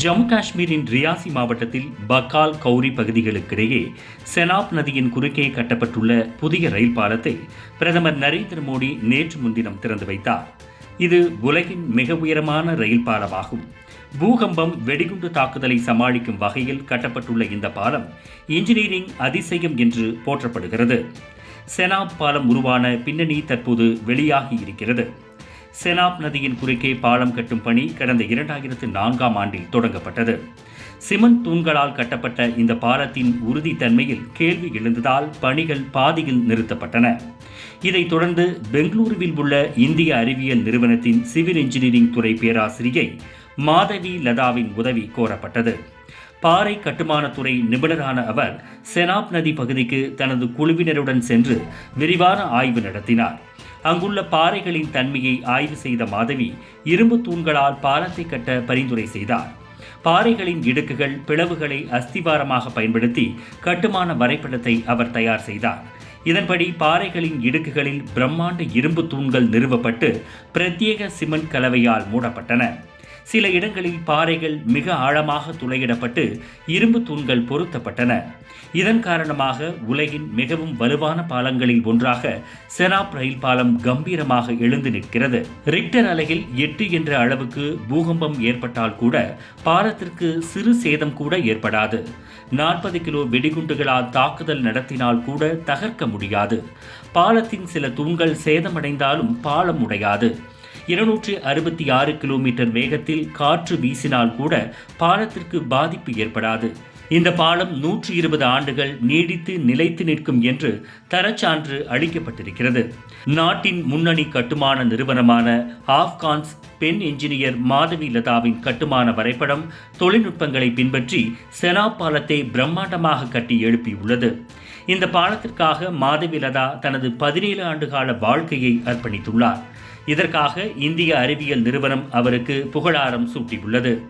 ஜம்மு காஷ்மீரின் ரியாசி மாவட்டத்தில் பக்கால் கௌரி பகுதிகளுக்கிடையே செனாப் நதியின் குறுக்கே கட்டப்பட்டுள்ள புதிய ரயில் பாலத்தை பிரதமர் நரேந்திர மோடி நேற்று முன்தினம் திறந்து வைத்தார். இது உலகின் மிக உயரமான ரயில் பாலமாகும். பூகம்பம் வெடிகுண்டு தாக்குதலை சமாளிக்கும் வகையில் கட்டப்பட்டுள்ள இந்த பாலம் இன்ஜினியரிங் அதிசயம் என்று போற்றப்படுகிறது. செனாப் பாலம் உருவான பின்னணி தற்போது வெளியாகி இருக்கிறது. செனாப் நதியின் குறுக்கே பாலம் கட்டும் பணி கடந்த இரண்டாயிரத்து நான்காம் ஆண்டில் தொடங்கப்பட்டது. சிமெண்ட் தூண்களால் கட்டப்பட்ட இந்த பாலத்தின் உறுதித்தன்மையில் கேள்வி எழுந்ததால் பணிகள் பாதியில் நிறுத்தப்பட்டன. இதைத் தொடர்ந்து பெங்களூருவில் உள்ள இந்திய அறிவியல் நிறுவனத்தின் சிவில் இன்ஜினியரிங் துறை பேராசிரியை மாதவி லதாவின் உதவி கோரப்பட்டது. பாறை கட்டுமானத்துறை நிபுணரான அவர் செனாப் நதி பகுதிக்கு தனது குழுவினருடன் சென்று விரிவான ஆய்வு நடத்தினார். அங்குள்ள பாறைகளின் தன்மையை ஆய்வு செய்த மாதவி இரும்பு தூண்களால் பாலத்தை கட்ட பரிந்துரை செய்தார். பாறைகளின் இடுக்குகள் பிளவுகளை அஸ்திவாரமாக பயன்படுத்தி கட்டுமான வரைபடத்தை அவர் தயார் செய்தார். இதன்படி பாறைகளின் இடுக்குகளில் பிரம்மாண்ட இரும்பு தூண்கள் நிறுவப்பட்டு பிரத்யேக சிமெண்ட் கலவையால் மூடப்பட்டன. சில இடங்களில் பாறைகள் மிக ஆழமாக துளையிடப்பட்டு இரும்பு தூண்கள் பொருத்தப்பட்டன. இதன் காரணமாக உலகின் மிகவும் வலுவான பாலங்களில் ஒன்றாக செனாப் ரயில் பாலம் கம்பீரமாக எழுந்து நிற்கிறது. ரிக்டர் அலையில் எட்டு என்ற அளவுக்கு பூகம்பம் ஏற்பட்டால் கூட பாலத்திற்கு சிறு சேதம் கூட ஏற்படாது. நாற்பது கிலோ வெடிகுண்டுகளால் தாக்குதல் நடத்தினால் கூட தகர்க்க முடியாது. பாலத்தின் சில தூண்கள் சேதமடைந்தாலும் பாலம் உடையாது. இருநூற்றி அறுபத்தி ஆறு கிலோமீட்டர் வேகத்தில் காற்று வீசினால் கூட பாலத்திற்கு பாதிப்பு ஏற்படாது. இந்த பாலம் நூற்றி இருபது ஆண்டுகள் நீடித்து நிலைத்து நிற்கும் என்று தரச்சான்று அளிக்கப்பட்டிருக்கிறது. நாட்டின் முன்னணி கட்டுமான நிறுவனமான ஆப்கான்ஸ் பெண் என்ஜினியர் மாதவி லதாவின் கட்டுமான வரைபடம் தொழில்நுட்பங்களை பின்பற்றி செனா பாலத்தை பிரம்மாண்டமாக கட்டி எழுப்பியுள்ளது. இந்த பாலத்திற்காக மாதவி லதா தனது பதினேழு ஆண்டுகால வாழ்க்கையை அர்ப்பணித்துள்ளார். இதற்காக இந்திய அறிவியல் நிறுவனம் அவருக்கு புகழாரம் சூட்டியுள்ளது.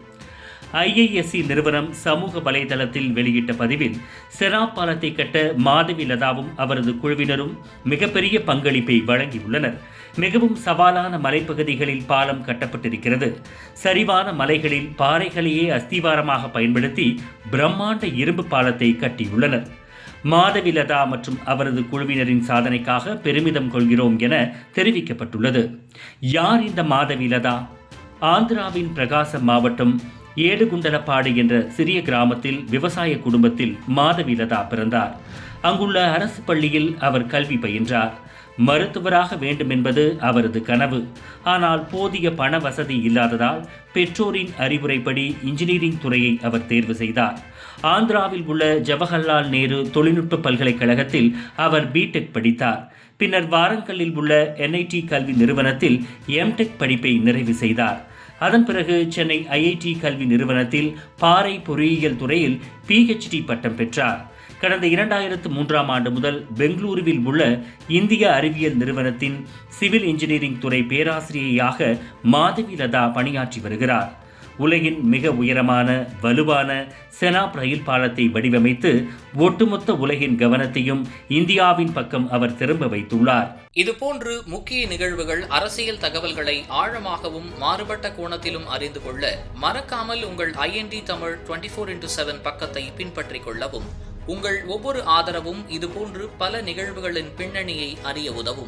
ஐஐஎஸ்சி நிறுவனம் சமூக வலைதளத்தில் வெளியிட்ட பதிவில் செராப் பாலத்தை கட்ட மாதவி லதாவும் அவரது குழுவினரும் மிகப்பெரிய பங்களிப்பை வழங்கியுள்ளனர். மிகவும் சவாலான மலைப்பகுதிகளில் பாலம் கட்டப்பட்டிருக்கிறது. சரிவான மலைகளில் பாறைகளையே அஸ்திவாரமாக பயன்படுத்தி பிரம்மாண்ட இரும்பு பாலத்தை கட்டியுள்ளனர். மாதவிலதா மற்றும் அவரது குழுவினரின் சாதனைக்காக பெருமிதம் கொள்கிறோம் என தெரிவிக்கப்பட்டுள்ளது. யார் இந்த மாதவி லதா? ஆந்திராவின் பிரகாசம் மாவட்டம் ஏடுகுண்டலப்பாடு என்ற சிறிய கிராமத்தில் விவசாய குடும்பத்தில் மாதவிலதா பிறந்தார். அங்குள்ள அரசு பள்ளியில் அவர் கல்வி பயின்றார். மருத்துவராக வேண்டும் என்பது அவரது கனவு. ஆனால் போதிய பண வசதி இல்லாததால் பெற்றோரின் அறிவுரைப்படி இன்ஜினியரிங் துறையை அவர் தேர்வு செய்தார். ஆந்திராவில் உள்ள ஜவஹர்லால் நேரு தொழில்நுட்ப பல்கலைக்கழகத்தில் அவர் பிடெக் படித்தார். பின்னர் வாரங்கலில் உள்ள என்ஐடி கல்வி நிறுவனத்தில் எம்டெக் படிப்பை நிறைவு செய்தார். அதன் பிறகு சென்னை ஐஐடி கல்வி நிறுவனத்தில் பாறை பொறியியல் துறையில் பிஹெச்டி பட்டம் பெற்றார். கடந்த இரண்டாயிரத்து மூன்றாம் ஆண்டு முதல் பெங்களூருவில் உள்ள இந்திய அறிவியல் நிறுவனத்தின் சிவில் இன்ஜினியரிங் துறை பேராசிரியையாக மாதவி லதா பணியாற்றி வருகிறார். உலகின் மிக உயரமான வலுவான செனாப் ரயில் பாலத்தை வடிவமைத்து ஒட்டுமொத்த உலகின் கவனத்தையும் இந்தியாவின் பக்கம் அவர் திரும்ப வைத்துள்ளார். இதுபோன்று முக்கிய நிகழ்வுகள் அரசியல் தகவல்களை ஆழமாகவும் மாறுபட்ட கோணத்திலும் அறிந்து கொள்ள மறக்காமல் உங்கள் IND Tamil twenty four into seven பக்கத்தை பின்பற்றிக் கொள்ளவும். உங்கள் ஒவ்வொரு ஆதரவும் இதுபோன்று பல நிகழ்வுகளின் பின்னணியை அறிய உதவும்.